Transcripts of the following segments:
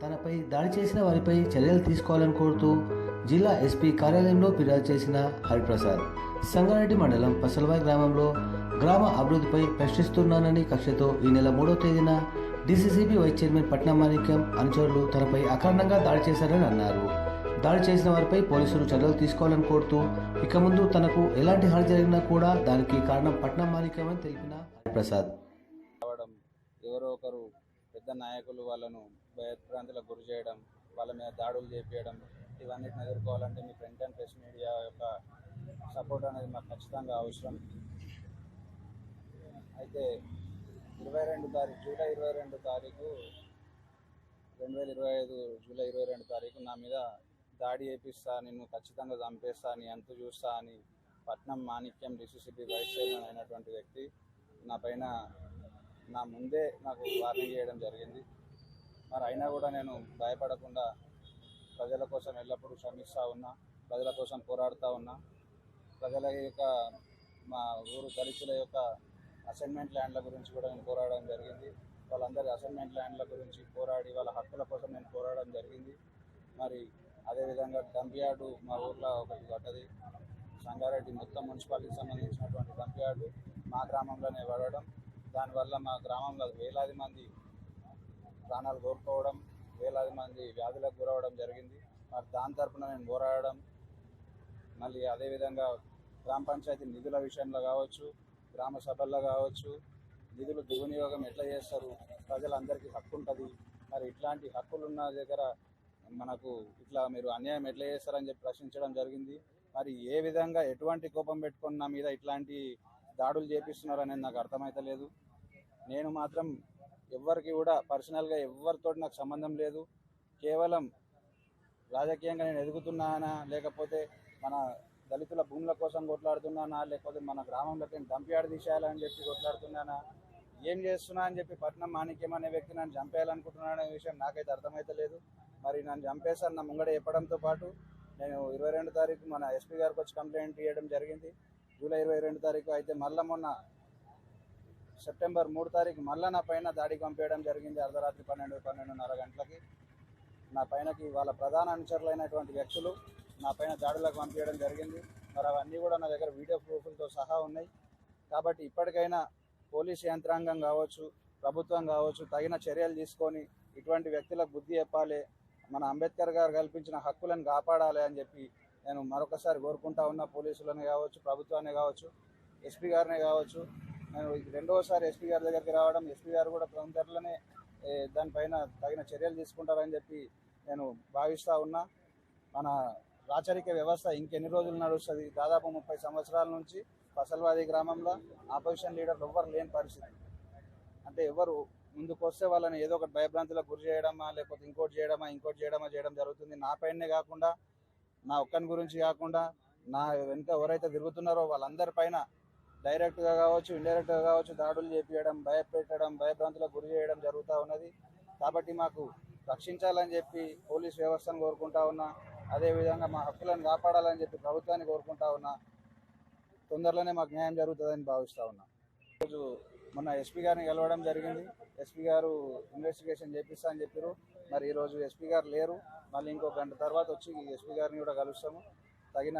తనపై దాడి చేసిన వారిపై చర్యలు తీసుకోవాలని కోరుతూ జిల్లా ఎస్పీ కార్యాలయంలో ఫిర్యాదు చేసిన హరిప్రసాద్ సంగారెడ్డి మండలం పసలవాయి గ్రామంలో గ్రామ అభివృద్ధిపై ప్రశ్నిస్తున్నానని కక్షతో ఈ నెల మూడో తేదీన డీసీసీబీ వైస్ చైర్మన్ పట్నం మాణిక్యం అనుచరులు తనపై అకారణంగా దాడి చేశారని అన్నారు. దాడి చేసిన వారిపై పోలీసులు చర్యలు తీసుకోవాలని కోరుతూ ఇక ముందు తనకు ఎలాంటి హాని జరిగినా కూడా దానికి కారణం పట్నం మాణిక్యం అని తెలిపిన హరిప్రసాద్. ఎవరో ఒకరు పెద్ద నాయకులు వాళ్ళను భయభ్రాంతులకు గురి చేయడం వాళ్ళ మీద దాడులు చేపించడం ఇవన్నిటిని ఎదుర్కోవాలంటే మీ ప్రింట్ అండ్ ప్రెస్ మీడియా యొక్క సపోర్ట్ అనేది మాకు ఖచ్చితంగా అవసరం. అయితే ఇరవై రెండు తారీఖు జూలై ఇరవై రెండు తారీఖు రెండు వేల ఇరవై ఐదు జూలై ఇరవై రెండు తారీఖు నా మీద దాడి చేపిస్తా నిన్ను ఖచ్చితంగా చంపేస్తా అని అంతు చూస్తా అని పట్నం మాణిక్యం డిసిసిబి వైస్ చైర్మన్ అయినటువంటి వ్యక్తి నా పైన నా ముందే నాకు వార్నింగ్ చేయడం జరిగింది. మరి అయినా కూడా నేను భయపడకుండా ప్రజల కోసం ఎల్లప్పుడూ శ్రమిస్తూ ఉన్నా ప్రజల కోసం పోరాడుతూ ఉన్నా ప్రజల యొక్క మా ఊరు దళితుల యొక్క అసైన్మెంట్ ల్యాండ్ల గురించి కూడా నేను పోరాడడం జరిగింది. వాళ్ళందరి అసైన్మెంట్ ల్యాండ్ల గురించి పోరాడి వాళ్ళ హక్కుల కోసం నేను పోరాడడం జరిగింది. మరి అదేవిధంగా డంప్ మా ఊర్లో ఒకటి పడ్డది. సంగారెడ్డి మొత్తం మున్సిపాలిటీకి సంబంధించినటువంటి డంపియార్డు మా గ్రామంలోనే పడడం. దానివల్ల మా గ్రామంలో వేలాది మంది ప్రాణాలు కోల్పోవడం వేలాది మంది వ్యాధులకు గురవడం జరిగింది. మరి దాని తరపున నేను పోరాడడం మళ్ళీ అదేవిధంగా గ్రామ పంచాయతీ నిధుల విషయంలో కావచ్చు గ్రామ సభల్లో కావచ్చు నిధులు దుర్వినియోగం ఎట్లా చేస్తారు ప్రజలందరికీ హక్కు ఉంటుంది. మరి ఇట్లాంటి హక్కులున్న దగ్గర మనకు ఇట్లా మీరు అన్యాయం ఎట్లా చేస్తారని చెప్పి ప్రశ్నించడం జరిగింది. మరి ఏ విధంగా ఎటువంటి కోపం పెట్టుకున్న మీద ఇట్లాంటి దాడులు చేపిస్తున్నారు అనేది నాకు అర్థమైతలేదు నేను మాత్రం ఎవరికి కూడా పర్సనల్గా ఎవరితో నాకు సంబంధం లేదు. కేవలం రాజకీయంగా నేను ఎదుగుతున్నానా లేకపోతే మన దళితుల భూముల కోసం కొట్లాడుతున్నానా లేకపోతే మన గ్రామంలోకి దంపియాడు తీసేయాలని చెప్పి కొట్లాడుతున్నానా ఏం చేస్తున్నా అని చెప్పి పట్నం మాణిక్యం అనే వ్యక్తి నన్ను చంపేయాలనుకుంటున్నాననే అనే విషయం నాకైతే అర్థమైతలేదు మరి నన్ను చంపేశారు నా ముంగడ చెప్పడంతో పాటు నేను ఇరవై రెండు తారీఖు మన ఎస్పీ గారికి వచ్చి కంప్లైంట్ ఇవ్వడం జరిగింది. జూలై ఇరవై రెండు తారీఖు అయితే మళ్ళీ మొన్న సెప్టెంబర్ మూడు తారీఖు మళ్ళీ నా పైన దాడికి పంపించడం జరిగింది. అర్ధరాత్రి పన్నెండు పన్నెండున్నర గంటలకి. నా పైనకి వాళ్ళ ప్రధాన అనుచరులైనటువంటి వ్యక్తులు నా పైన దాడులకు పంపించడం జరిగింది. మరి అవన్నీ కూడా నా దగ్గర వీడియో ప్రూఫ్లతో సహా ఉన్నాయి. కాబట్టి ఇప్పటికైనా పోలీస్ యంత్రాంగం కావచ్చు ప్రభుత్వం కావచ్చు తగిన చర్యలు తీసుకొని ఇటువంటి వ్యక్తులకు బుద్ధి చెప్పాలి. మన అంబేద్కర్ గారు కల్పించిన హక్కులను కాపాడాలి అని చెప్పి నేను మరొకసారి కోరుకుంటా ఉన్న పోలీసులను కావచ్చు ప్రభుత్వాన్ని కావచ్చు ఎస్పీ గారిని కావచ్చు. నేను రెండవసారి ఎస్పీ గారి దగ్గరికి రావడం ఎస్పీ గారు కూడా తొందరలోనే దానిపైన తగిన చర్యలు తీసుకుంటారని చెప్పి నేను భావిస్తూ ఉన్నా. మన రాచరిక వ్యవస్థ ఇంకెన్ని రోజులు నడుస్తుంది? దాదాపు ముప్పై సంవత్సరాల నుంచి ఫసల్వాది గ్రామంలో ఆపోజిషన్ లీడర్లు ఎవ్వరు లేని పరిస్థితి. అంటే ఎవరు ముందుకు వస్తే వాళ్ళని ఏదో ఒకటి భయభ్రాంతులకు గురి చేయడమా లేకపోతే ఇంకోటి చేయడమా ఇంకోటి చేయడమా చేయడం జరుగుతుంది. నా పైనే కాకుండా నా ఒక్కని గురించి కాకుండా నా వెనుక ఎవరైతే తిరుగుతున్నారో వాళ్ళందరి పైన డైరెక్ట్గా కావచ్చు ఇండైరెక్ట్గా కావచ్చు దాడులు చేపించడం భయపెట్టడం భయభ్రాంతులకు గురి చేయడం జరుగుతూ ఉన్నది. కాబట్టి మాకు రక్షించాలని చెప్పి పోలీస్ వ్యవస్థను కోరుకుంటా ఉన్నా అదేవిధంగా మా హక్కులను కాపాడాలని చెప్పి ప్రభుత్వాన్ని కోరుకుంటా ఉన్నా తొందరలోనే మాకు న్యాయం జరుగుతుందని భావిస్తూ ఉన్నా. ఈరోజు మొన్న ఎస్పీ గారిని కలవడం జరిగింది. ఎస్పీ గారు ఇన్వెస్టిగేషన్ చేపిస్తా అని చెప్పారు మరి ఈరోజు ఎస్పీ గారు లేరు. మళ్ళీ ఇంకో గంట తర్వాత వచ్చి ఎస్పీ గారిని కూడా కలుస్తాము. తగిన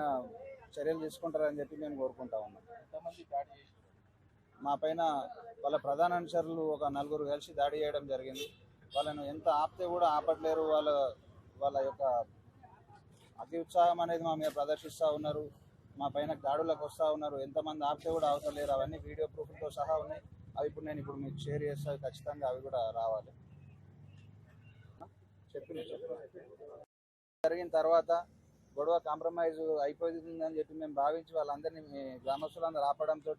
చర్యలు తీసుకుంటారని చెప్పి మేము కోరుకుంటా ఉన్నాం. మా పైన వాళ్ళ ప్రధాన అనుచరులు ఒక నలుగురు కలిసి దాడి చేయడం జరిగింది. వాళ్ళను ఎంత ఆపితే కూడా ఆపట్లేరు. వాళ్ళ వాళ్ళ యొక్క అతి ఉత్సాహం అనేది మా మీద ప్రదర్శిస్తూ ఉన్నారు. మా పైన దాడులకు వస్తూ ఉన్నారు. ఎంతమంది ఆపితే కూడా అవసరం లేరు అవన్నీ వీడియో ప్రూఫ్లతో సహా ఉన్నాయి. అవి ఇప్పుడు నేను ఇప్పుడు మీకు షేర్ చేస్తాను ఖచ్చితంగా అవి కూడా రావాలి. చెప్పిన జరిగిన తర్వాత గొడవ కాంప్రమైజ్ అయిపోతుందని చెప్పి మేము భావించి వాళ్ళందరినీ గ్రామస్తులందరూ ఆపడంతో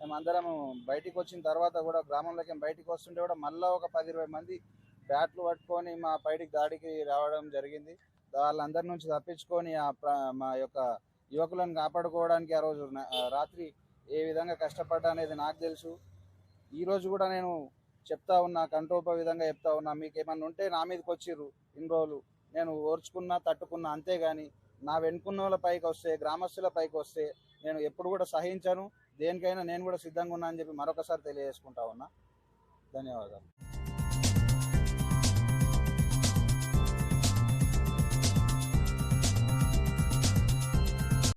మేమందరం బయటికి వచ్చిన తర్వాత కూడా గ్రామంలోకి బయటికి వస్తుంటే కూడా మళ్ళీ ఒక పది ఇరవై మంది బ్యాట్లు పట్టుకొని మా బయటికి దాడికి రావడం జరిగింది. వాళ్ళందరి నుంచి తప్పించుకొని ఆ మా యొక్క యువకులను కాపాడుకోవడానికి ఆ రోజు రాత్రి ఏ విధంగా కష్టపడ్డా అనేది నాకు తెలుసు. ఈరోజు కూడా నేను చెప్తా ఉన్నా కంట్రోప విధంగా చెప్తా ఉన్నా మీకు ఏమన్నా ఉంటే నా మీదకి వచ్చిర్రు ఇన్ని రోజులు. నేను ఓర్చుకున్నా తట్టుకున్నా అంతేగాని నా వెనుకున్న వాళ్ళ పైకి వస్తే గ్రామస్తుల పైకి వస్తే నేను ఎప్పుడు కూడా సహించను. దేనికైనా నేను కూడా సిద్ధంగా ఉన్నా అని చెప్పి మరొకసారి తెలియజేసుకుంటా ఉన్నా. ధన్యవాదాలు.